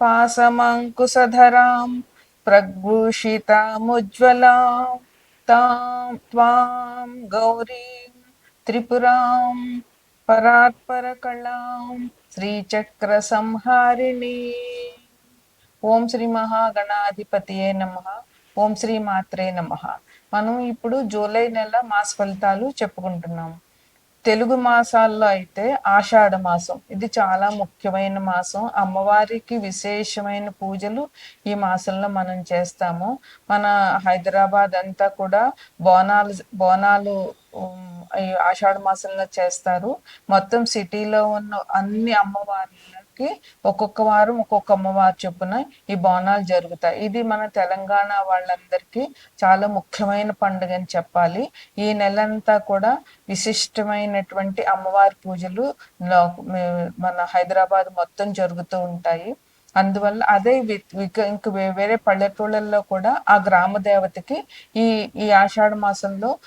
पासमङ्कुशधरां प्रभूषितामुज्ज्वलां तां त्वां गौरीं त्रिपुरां परात्परकलां श्रीचक्रसंहारिणी ఓం శ్రీ మహాగణాధిపతియే నమ ఓం శ్రీ మాత్రే నమ మనం ఇప్పుడు జూలై నెల మాస ఫలితాలు చెప్పుకుంటున్నాము తెలుగు మాసాల్లో అయితే ఆషాఢ మాసం. ఇది చాలా ముఖ్యమైన మాసం. అమ్మవారికి విశేషమైన పూజలు ఈ మాసంలో మనం చేస్తాము. మన హైదరాబాద్ అంతా కూడా బోనాలు బోనాలు ఆషాఢ మాసంలో చేస్తారు. మొత్తం సిటీలో ఉన్న అన్ని అమ్మవార్లకి ఒక్కొక్క వారం ఒక్కొక్క అమ్మవారు చొప్పున ఈ బోనాలు జరుగుతాయి. ఇది మన తెలంగాణ వాళ్ళందరికీ చాలా ముఖ్యమైన పండుగ అని చెప్పాలి. ఈ నెలంతా కూడా విశిష్టమైనటువంటి అమ్మవారి పూజలు మన హైదరాబాద్ మొత్తం జరుగుతూ ఉంటాయి. అందువల్ల అదే వి- ఇంక వేరే పల్లెటూళ్ళల్లో కూడా ఆ గ్రామ దేవతకి ఈ ఈ ఆషాఢ మాసంలో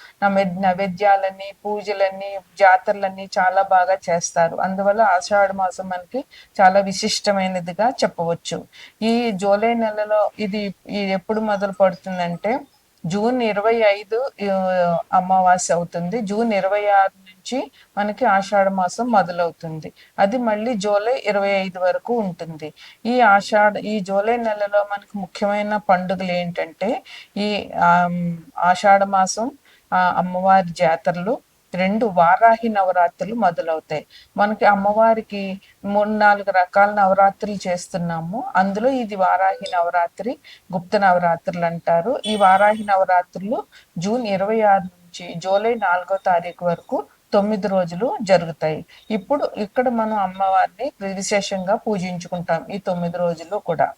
నైవేద్యాలని పూజలని జాతరలన్నీ చాలా బాగా చేస్తారు. అందువల్ల ఆషాఢ మాసం మనకి చాలా విశిష్టమైనదిగా చెప్పవచ్చు. ఈ జూలై నెలలో ఇది ఎప్పుడు మొదలు పడుతుందంటే జూన్ ఇరవై ఐదు అమావాస్య అవుతుంది. జూన్ ఇరవై ఆరు వచ్చి మనకి ఆషాఢ మాసం మొదలవుతుంది. అది మళ్ళీ జూలై ఇరవై ఐదు వరకు ఉంటుంది. ఈ ఆషాఢ ఈ జూలై నెలలో మనకి ముఖ్యమైన పండుగలు ఏంటంటే ఈ ఆషాఢ మాసం అమ్మవారి జాతరలు రెండు వారాహి నవరాత్రులు మొదలవుతాయి. మనకి అమ్మవారికి మూడు నాలుగు రకాల నవరాత్రులు చేస్తున్నాము. అందులో ఇది వారాహి నవరాత్రి గుప్త నవరాత్రులు అంటారు. ఈ వారాహి నవరాత్రులు జూన్ ఇరవై ఆరు నుంచి జూలై నాలుగో తారీఖు వరకు తొమ్మిది రోజులు జరుగుతాయి. ఇప్పుడు ఇక్కడ మనం అమ్మవారిని విశేషంగా పూజించుకుంటాం ఈ తొమ్మిది రోజులు కూడా.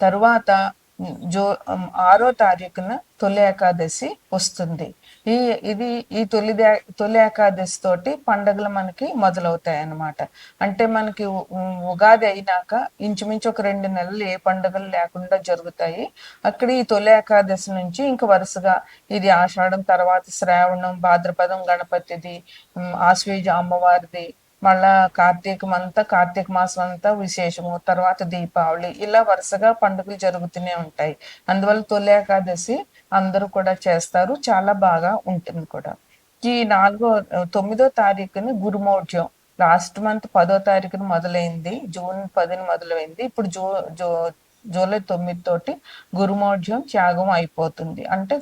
తరువాత జో ఆరో తారీఖున తొలి ఏకాదశి వస్తుంది. ఈ ఇది ఈ తొలి తొలి ఏకాదశి తోటి పండుగలు మనకి మొదలవుతాయి అన్నమాట అంటే మనకి ఉగాది అయినాక ఇంచుమించు ఒక రెండు నెలలు ఏ పండుగలు లేకుండా జరుగుతాయి. అక్కడ ఈ తొలి ఏకాదశి నుంచి ఇంక వరుసగా ఇది ఆషాఢం తర్వాత శ్రావణం భాద్రపదం గణపతిది ఆశ్వేజ అమ్మవారిది మళ్ళా కార్తీకం అంతా కార్తీక మాసం అంతా విశేషము. తర్వాత దీపావళి. ఇలా వరుసగా పండుగలు జరుగుతూనే ఉంటాయి. అందువల్ల తొలి ఏకాదశి అందరూ కూడా చేస్తారు. చాలా బాగా ఉంటుంది కూడా. ఈ నాలుగో తొమ్మిదో తారీఖుని గురుమౌఢ్యం లాస్ట్ మంత్ పదో తారీఖున మొదలైంది. జూన్ పదిన మొదలైంది. ఇప్పుడు జూ జూ జూలై తొమ్మిది తోటి గురుమౌఢ్యం త్యాగం అయిపోతుంది. అంటే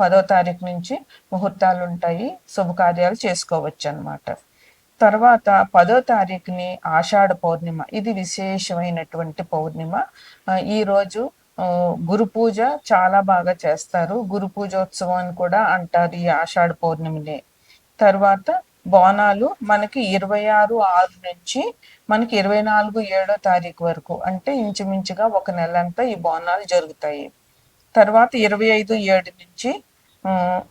పదో తారీఖు నుంచి ముహూర్తాలు ఉంటాయి శుభకార్యాలు చేసుకోవచ్చు అనమాట తర్వాత పదో తారీఖుని ఆషాఢ పౌర్ణిమ. ఇది విశేషమైనటువంటి పౌర్ణిమ. ఈరోజు గురు పూజ చాలా బాగా చేస్తారు. గురు పూజోత్సవం అని కూడా అంటారు ఈ ఆషాఢ పౌర్ణమిని. తర్వాత బోనాలు మనకి ఇరవై ఆరు ఆరు నుంచి మనకి ఇరవై నాలుగు ఏడో తారీఖు వరకు. అంటే ఇంచుమించుగా ఒక నెల అంతా ఈ బోనాలు జరుగుతాయి. తర్వాత ఇరవై ఐదు ఏడు నుంచి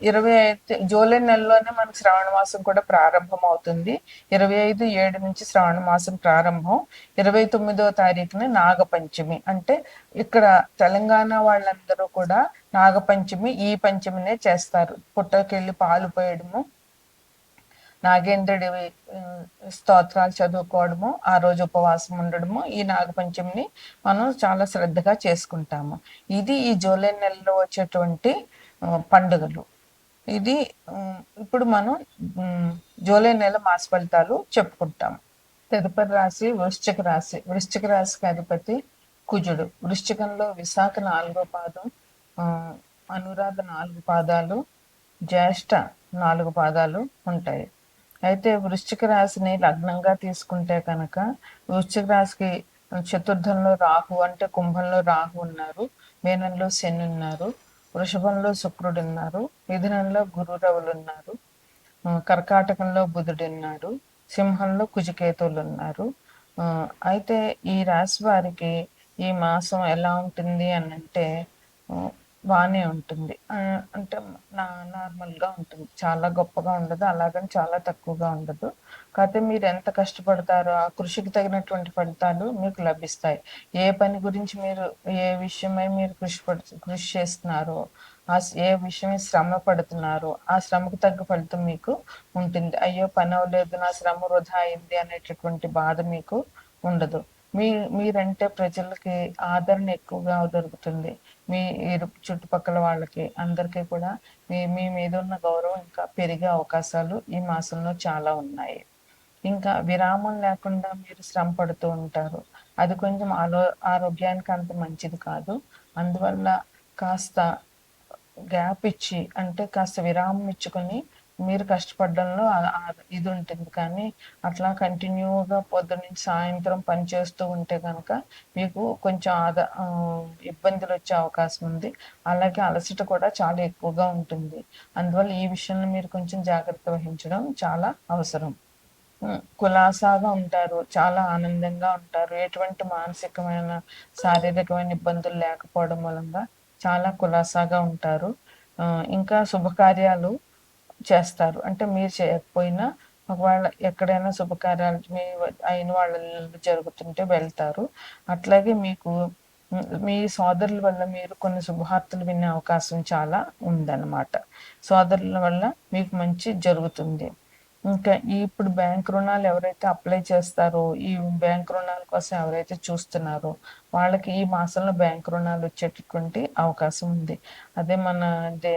ఇరవై ఐదు జూలై నెలలోనే మనకి శ్రావణ మాసం కూడా ప్రారంభం అవుతుంది ఇరవై ఐదు ఏడు నుంచి శ్రావణ మాసం ప్రారంభం. ఇరవై తొమ్మిదో తారీఖున నాగపంచమి. అంటే ఇక్కడ తెలంగాణ వాళ్ళందరూ కూడా నాగపంచమి ఈ పంచమినే చేస్తారు. పుట్టకెళ్ళి పాలు పోయడము నాగేంద్రుడి స్తోత్రాలు చదువుకోవడము ఆ రోజు ఉపవాసం ఉండడము ఈ నాగపంచమిని మనం చాలా శ్రద్ధగా చేసుకుంటాము. ఇది ఈ జూలై నెలలో వచ్చేటువంటి పండుగలు. ఇది ఇప్పుడు మనం జూలై నెల మాస ఫలితాలు చెప్పుకుంటాం. తదుపరి రాశి వృశ్చిక రాశి. వృశ్చిక రాశికి అధిపతి కుజుడు. వృశ్చికంలో విశాఖ నాలుగో పాదం అనురాధ నాలుగు పాదాలు జ్యేష్ఠ నాలుగు పాదాలు ఉంటాయి. అయితే వృశ్చిక రాశిని లగ్నంగా తీసుకుంటే కనుక వృశ్చిక రాశికి చతుర్థంలో రాహు అంటే కుంభంలో రాహు ఉన్నారు మీనంలో శని ఉన్నారు వృషభంలో శుక్రుడు ఉన్నారు మిథునంలో గురురవులు ఉన్నారు కర్కాటకంలో బుధుడు ఉన్నాడు సింహంలో కుజికేతువులు ఉన్నారు అయితే ఈ రాశి వారికి ఈ మాసం ఎలా ఉంటుంది అని అంటే బాగానే ఉంటుంది. అంటే నా నార్మల్గా ఉంటుంది. చాలా గొప్పగా ఉండదు అలాగని చాలా తక్కువగా ఉండదు. కాకపోతే మీరు ఎంత కష్టపడతారో ఆ కృషికి తగినటువంటి ఫలితాలు మీకు లభిస్తాయి. ఏ పని గురించి మీరు ఏ విషయమై మీరు కృషి పడు కృషి చేస్తున్నారో ఆ ఏ విషయమై శ్రమ పడుతున్నారో ఆ శ్రమకు తగ్గ ఫలితం మీకు ఉంటుంది. అయ్యో పని అవ్వలేదు నా శ్రమ వృధా అయింది అనేటటువంటి బాధ మీకు ఉండదు. మీ మీరంటే ప్రజలకి ఆదరణ ఎక్కువగా దొరుకుతుంది. మీ చుట్టుపక్కల వాళ్ళకి అందరికీ కూడా మీ మీ మీద ఉన్న గౌరవం ఇంకా పెరిగే అవకాశాలు ఈ మాసంలో చాలా ఉన్నాయి. ఇంకా విరామం లేకుండా మీరు శ్రమ పడుతూ ఉంటారు. అది కొంచెం ఆలో ఆరోగ్యానికి అంత మంచిది కాదు. అందువల్ల కాస్త గ్యాప్ ఇచ్చి అంటే కాస్త విరామం ఇచ్చుకొని మీరు కష్టపడడంలో ఇది ఉంటుంది కానీ అట్లా కంటిన్యూగా పొద్దు నుంచి సాయంత్రం పని చేస్తూ ఉంటే కనుక మీకు కొంచెం ఆదా ఇబ్బందులు వచ్చే అవకాశం ఉంది. అలాగే అలసట కూడా చాలా ఎక్కువగా ఉంటుంది. అందువల్ల ఈ విషయంలో మీరు కొంచెం జాగ్రత్త వహించడం చాలా అవసరం. కులాసాగా ఉంటారు చాలా ఆనందంగా ఉంటారు. ఎటువంటి మానసికమైన శారీరకమైన ఇబ్బందులు లేకపోవడం మూలంగా చాలా కులాసాగా ఉంటారు. ఇంకా శుభకార్యాలు చేస్తారు. అంటే మీరు చేయకపోయినా ఒకవేళ ఎక్కడైనా శుభకార్యాలు మీ అయిన వాళ్ళ జరుగుతుంటే వెళ్తారు. అట్లాగే మీకు మీ సోదరుల వల్ల మీరు కొన్ని శుభవార్తలు వినే అవకాశం చాలా ఉందన్నమాట. సోదరుల వల్ల మీకు మంచి జరుగుతుంది. ఇంకా ఇప్పుడు బ్యాంక్ రుణాలు ఎవరైతే అప్లై చేస్తారో ఈ బ్యాంక్ రుణాల కోసం ఎవరైతే చూస్తున్నారో వాళ్ళకి ఈ మాసంలో బ్యాంక్ రుణాలు వచ్చేటటువంటి అవకాశం ఉంది. అదే మన దే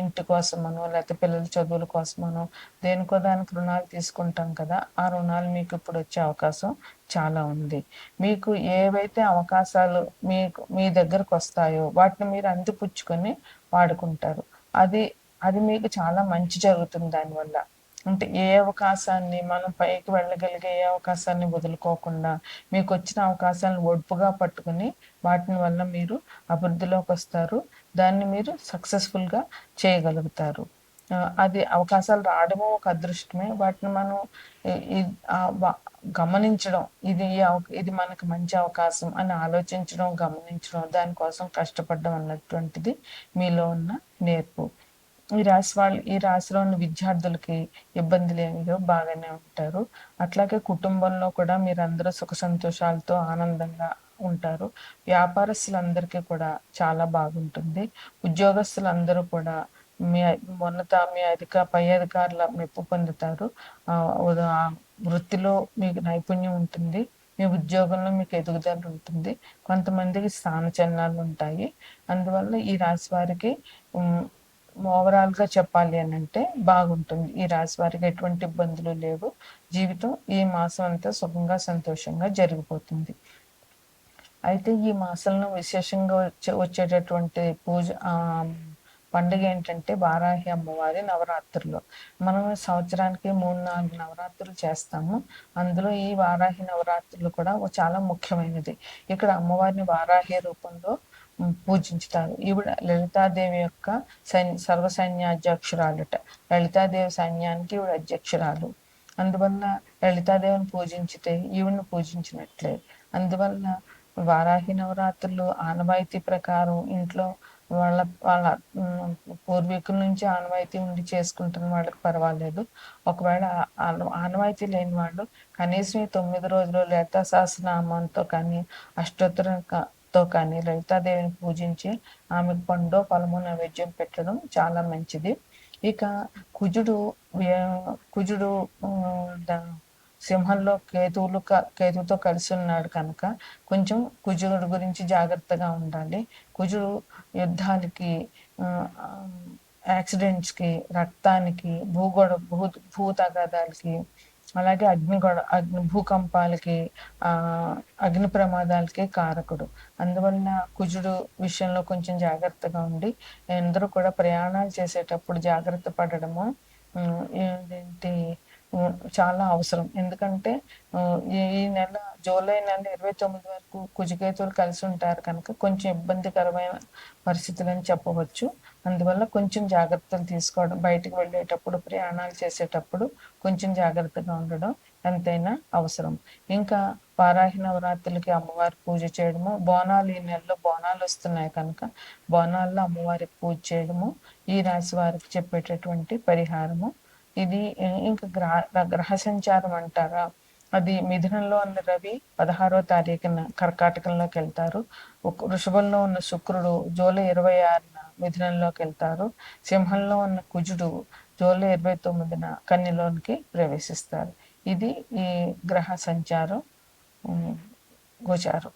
ఇంటి కోసమనో లేకపోతే పిల్లల చదువుల కోసమనో దేనికో దానికి రుణాలు తీసుకుంటాం కదా ఆ రుణాలు మీకు ఇప్పుడు వచ్చే అవకాశం చాలా ఉంది. మీకు ఏవైతే అవకాశాలు మీకు మీ దగ్గరకు వస్తాయో వాటిని మీరు అందిపుచ్చుకొని వాడుకుంటారు. అది అది మీకు చాలా మంచి జరుగుతుంది దానివల్ల. అంటే ఏ అవకాశాన్ని మనం పైకి వెళ్ళగలిగే ఏ అవకాశాన్ని వదులుకోకుండా మీకు వచ్చిన అవకాశాలను ఒడుపుగా పట్టుకుని వాటిని వల్ల మీరు అభివృద్ధిలోకి వస్తారు. దాన్ని మీరు సక్సెస్ఫుల్గా చేయగలుగుతారు. అది అవకాశాలు రావడము ఒక అదృష్టమే. వాటిని మనం గమనించడం ఇది ఇది మనకు మంచి అవకాశం అని ఆలోచించడం గమనించడం దానికోసం కష్టపడడం అన్నటువంటిది మీలో ఉన్న నేర్పు. ఈ రాశి వాళ్ళు ఈ రాశిలో ఉన్న విద్యార్థులకి ఇబ్బందులు ఏమి బాగానే ఉంటారు. అట్లాగే కుటుంబంలో కూడా మీరందరూ సుఖ సంతోషాలతో ఆనందంగా ఉంటారు. వ్యాపారస్తులందరికీ కూడా చాలా బాగుంటుంది. ఉద్యోగస్తులందరూ కూడా మీ ఉన్నత మీ అధిక పై అధికారుల మెప్పు పొందుతారు. ఆ, వృత్తిలో మీకు నైపుణ్యం ఉంటుంది. మీ ఉద్యోగంలో మీకు ఎదుగుదల ఉంటుంది. కొంతమందికి స్థానచలనాలు ఉంటాయి. అందువల్ల ఈ రాశి వారికి ఓవరాల్గా చెప్పాలి అని అంటే బాగుంటుంది. ఈ రాశి వారికి ఎటువంటి ఇబ్బందులు లేవు. జీవితం ఈ మాసం అంతా సుఖంగా సంతోషంగా జరిగిపోతుంది. అయితే ఈ మాసంలో విశేషంగా వచ్చే వచ్చేటటువంటి పూజ పండుగ ఏంటంటే వారాహి అమ్మవారి నవరాత్రులు. మనం సంవత్సరానికి మూడు నాలుగు నవరాత్రులు చేస్తాము. అందులో ఈ వారాహి నవరాత్రులు కూడా చాలా ముఖ్యమైనది. ఇక్కడ అమ్మవారిని వారాహి రూపంలో పూజించుతారు. ఈవిడ లలితాదేవి యొక్క సైన్ సర్వ సైన్యాధ్యక్షురాలుట లలితాదేవి సైన్యానికి ఈవిడ అధ్యక్షురాలు. అందువల్ల లలితాదేవిని పూజించితే ఈవిని పూజించినట్లే. అందువల్ల వారాహి నవరాత్రులు ఆనవాయితీ ప్రకారం ఇంట్లో వాళ్ళ వాళ్ళ పూర్వీకుల నుంచి ఆనవాయితీ ఉండి చేసుకుంటున్న వాళ్ళకి పర్వాలేదు. ఒకవేళ ఆనవాయితీ లేని వాళ్ళు కనీసం ఈ తొమ్మిది రోజులు లలితా సహస్రనామంతో కానీ తో కానీ లలితాదేవిని పూజించి ఆమెకు పండో ఫలము నైవేద్యం పెట్టడం చాలా మంచిది. ఇక కుజుడు కుజుడు సింహంలో కేతువులు క- కేతువుతో కలిసి ఉన్నాడు కనుక కొంచెం కుజుడు గురించి జాగ్రత్తగా ఉండాలి. కుజుడు యుద్ధాలకి యాక్సిడెంట్స్కి రక్తానికి భూగోడ భూ భూ తగాదాలకి అలాగే అగ్ని గొడ అగ్ని భూకంపాలకి ఆ అగ్ని ప్రమాదాలకి కారకుడు. అందువలన కుజుడు విషయంలో కొంచెం జాగ్రత్తగా ఉండి అందరూ కూడా ప్రయాణాలు చేసేటప్పుడు జాగ్రత్త పడడము ఏంటి చాలా అవసరం. ఎందుకంటే ఈ నెల జూలై నెల ఇరవై తొమ్మిది వరకు కుజకేతువులు కలిసి ఉంటారు కనుక కొంచెం ఇబ్బందికరమైన పరిస్థితులు అని చెప్పవచ్చు. అందువల్ల కొంచెం జాగ్రత్తలు తీసుకోవడం బయటికి వెళ్ళేటప్పుడు ప్రయాణాలు చేసేటప్పుడు కొంచెం జాగ్రత్తగా ఉండడం ఎంతైనా అవసరం. ఇంకా వారాహి నవరాత్రులకి అమ్మవారి పూజ చేయడము బోనాలు ఈ నెలలో బోనాలు వస్తున్నాయి కనుక బోనాల్లో అమ్మవారికి పూజ చేయడము ఈ రాశి వారికి చెప్పేటటువంటి పరిహారము ఇది ఇంకా గ్రహ గ్రహ సంచారం అంటారా? అది మిథునంలో ఉన్న రవి పదహారో తారీఖున కర్కాటకంలోకి వెళ్తారు. వృషభంలో ఉన్న శుక్రుడు జూలై ఇరవై ఆరున మిథునంలోకి వెళ్తారు. సింహంలో ఉన్న కుజుడు జూలై ఇరవై తొమ్మిదిన కన్యలోనికి ప్రవేశిస్తారు. ఇది ఈ గ్రహ సంచారం గోచారం.